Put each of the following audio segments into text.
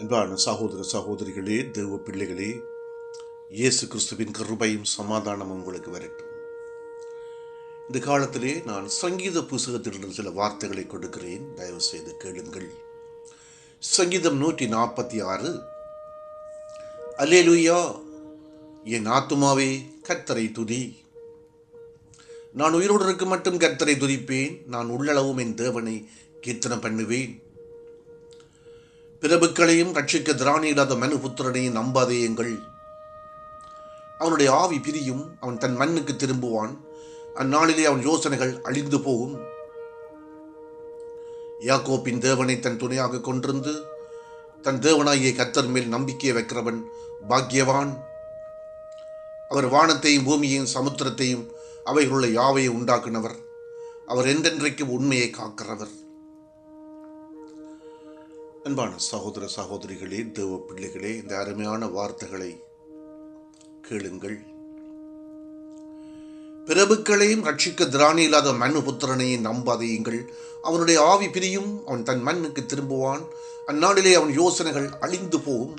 அன்பான சகோதர சகோதரிகளே தெய்வ பிள்ளைகளே இயேசு கிறிஸ்துவின் கருபையும் சமாதானமும் உங்களுக்கு வரட்டும். இந்த காலத்திலே நான் சங்கீத புஸ்தகத்திலிருந்து சில வார்த்தைகளை கொடுக்கிறேன். தயவு செய்து கேளுங்கள். சங்கீதம் நூற்றி நாற்பத்தி ஆறு. அல்லேலூயா என் ஆத்துமாவே கர்த்தரை துதி. நான் உயிரோடு இருக்க மட்டும் கர்த்தரை துதிப்பேன். நான் உள்ளளவும் என் தேவனை கீர்த்தனம் பண்ணுவேன். பிரபுக்களையும் ரட்சிக்க திராணி இல்லாத மனுபுத்திரனையும் நம்பாதேயுங்கள் அவனுடைய ஆவி பிரியும் அவன் தன் மண்ணுக்கு திரும்புவான். அந்நாளிலே அவன் யோசனைகள் அழிந்து போகும். யாக்கோப்பின் தேவனை தன் துணையாக கொண்டிருந்து தன் தேவனாகிய கத்தர் மேல் நம்பிக்கையை வைக்கிறவன் பாக்கியவான். அவர் வானத்தையும் பூமியையும் சமுத்திரத்தையும் அவைகளுள்ள யாவையை உண்டாக்குனவர். அவர் என்றென்றைக்கும் உண்மையை காக்கிறவர். அன்பான சகோதர சகோதரிகளே தேவ பிள்ளைகளே இந்த அருமையான வார்த்தைகளை கேளுங்கள். பிரபுக்களையும் ரட்சிக்க திராணி இல்லாத மனுபுத்திரனையும் நம்பாதையுங்கள் அவனுடைய ஆவி பிரியும் அவன் தன் மண்ணுக்கு திரும்புவான். அந்நாளிலே அவன் யோசனைகள் அழிந்து போகும்.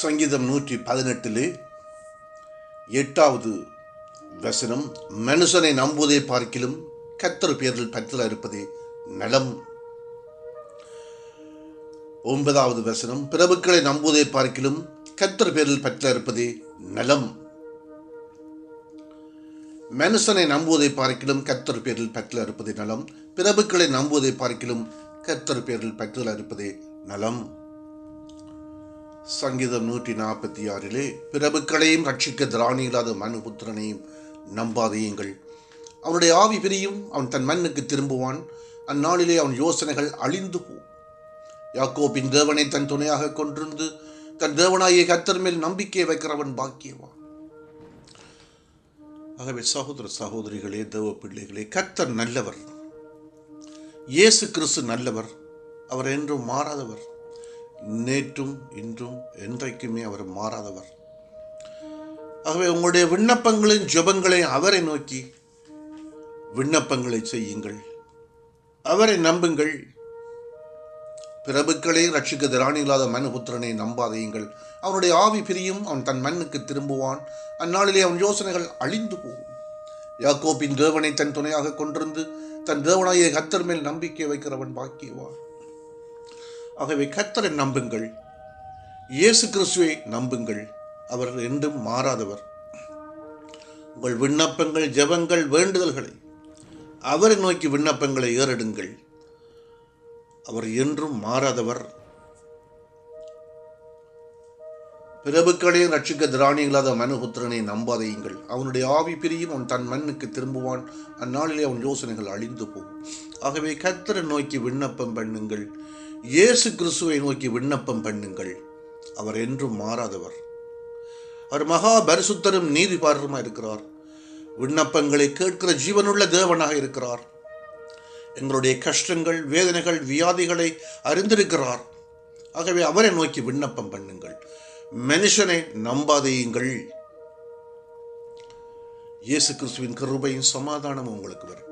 சங்கீதம் நூற்றி பதினெட்டிலே எட்டாவது வசனம் மனுஷனை நம்புவதை பார்க்கிலும் கத்தர் பேரில் பற்றல இருப்பதே நலம். ஒன்பதாவது வசனம். பிரபுக்களை நம்புவதை பார்க்கிலும் கத்தர் பேரில் பற்ற இருப்பதே நலம். மனுஷனை நம்புவதை பார்க்கிலும் கத்தர் பேரில் பற்றல இருப்பது நலம். பிரபுக்களை நம்புவதை பார்க்கிலும் கத்தர் பேரில் பற்றல இருப்பதே நலம். சங்கீதம் நூற்றி நாற்பத்தி ஆறிலே பிரபுக்களையும் ரட்சிக்க திராணி இல்லாத மனுபுத்திரனையும் நம்பாதையுங்கள் அவனுடைய ஆவி பிரியும் அவன் தன் மண்ணுக்கு திரும்புவான். அந்நாளிலே அவன் யோசனைகள் அழிந்து போ யாக்கோபின் தேவனை தன் துணையாக கொண்டிருந்து தன் தேவனாகிய கத்தர் மேல் நம்பிக்கை வைக்கிறவன் பாக்கியவான். ஆகவே சகோதர சகோதரிகளே தேவ பிள்ளைகளே கத்தர் நல்லவர். இயேசு கிறிஸ்து நல்லவர். அவர் என்றும் மாறாதவர். நேற்றும் இன்றும் என்றைக்குமே அவர் மாறாதவர். ஆகவே உங்களுடைய விண்ணப்பங்களின் ஜெபங்களை அவரை நோக்கி விண்ணப்பங்களை செய்யுங்கள். அவரை நம்புங்கள். பிரபுக்களே ரட்சிக்க திராணி இல்லாத மனுபுத்திரனை நம்பாதையுங்கள் அவனுடைய ஆவி பிரியும் அவன் தன் மண்ணுக்கு திரும்புவான். அந்நாளிலே அவன் யோசனைகள் அழிந்து போகும். யாக்கோப்பின் தேவனை தன் துணையாக கொண்டிருந்து தன் தேவனாய கத்தர் மேல் நம்பிக்கை வைக்கிறவன் பாக்கியவான். ஆகவே கத்தரை நம்புங்கள். இயேசு கிறிஸ்துவை நம்புங்கள். அவர் என்றும் மாறாதவர். உங்கள் விண்ணப்பங்கள் ஜெபங்கள் வேண்டுதல்களை அவரை நோக்கி விண்ணப்பங்களை ஏறெடுங்கள். அவர் என்றும் மாறாதவர். பிரபுக்களையும் ரட்சிக்க திராணி இல்லாத மனுபுத்திரனை நம்பாதையுங்கள் அவனுடைய ஆவி பிரியும் அவன் தன் மண்ணுக்கு திரும்புவான். அந்நாளிலே அவன் யோசனைகள் அழிந்து போகும். ஆகவே கத்தரை நோக்கி விண்ணப்பம் பண்ணுங்கள். இயேசு கிறிஸ்துவை நோக்கி விண்ணப்பம் பண்ணுங்கள். அவர் என்றும் மாறாதவர். அவர் மகா பரிசுத்தரும் நீதிபாரருமா இருக்கிறார். விண்ணப்பங்களை கேட்கிற ஜீவனுள்ள தேவனாக இருக்கிறார். எங்களுடைய கஷ்டங்கள் வேதனைகள் வியாதிகளை அறிந்திருக்கிறார். ஆகவே அவரை நோக்கி விண்ணப்பம் பண்ணுங்கள். மனுஷனை நம்பாதையுங்கள் இயேசு கிறிஸ்துவின் கருபையும் சமாதானமும் உங்களுக்கு வரும்.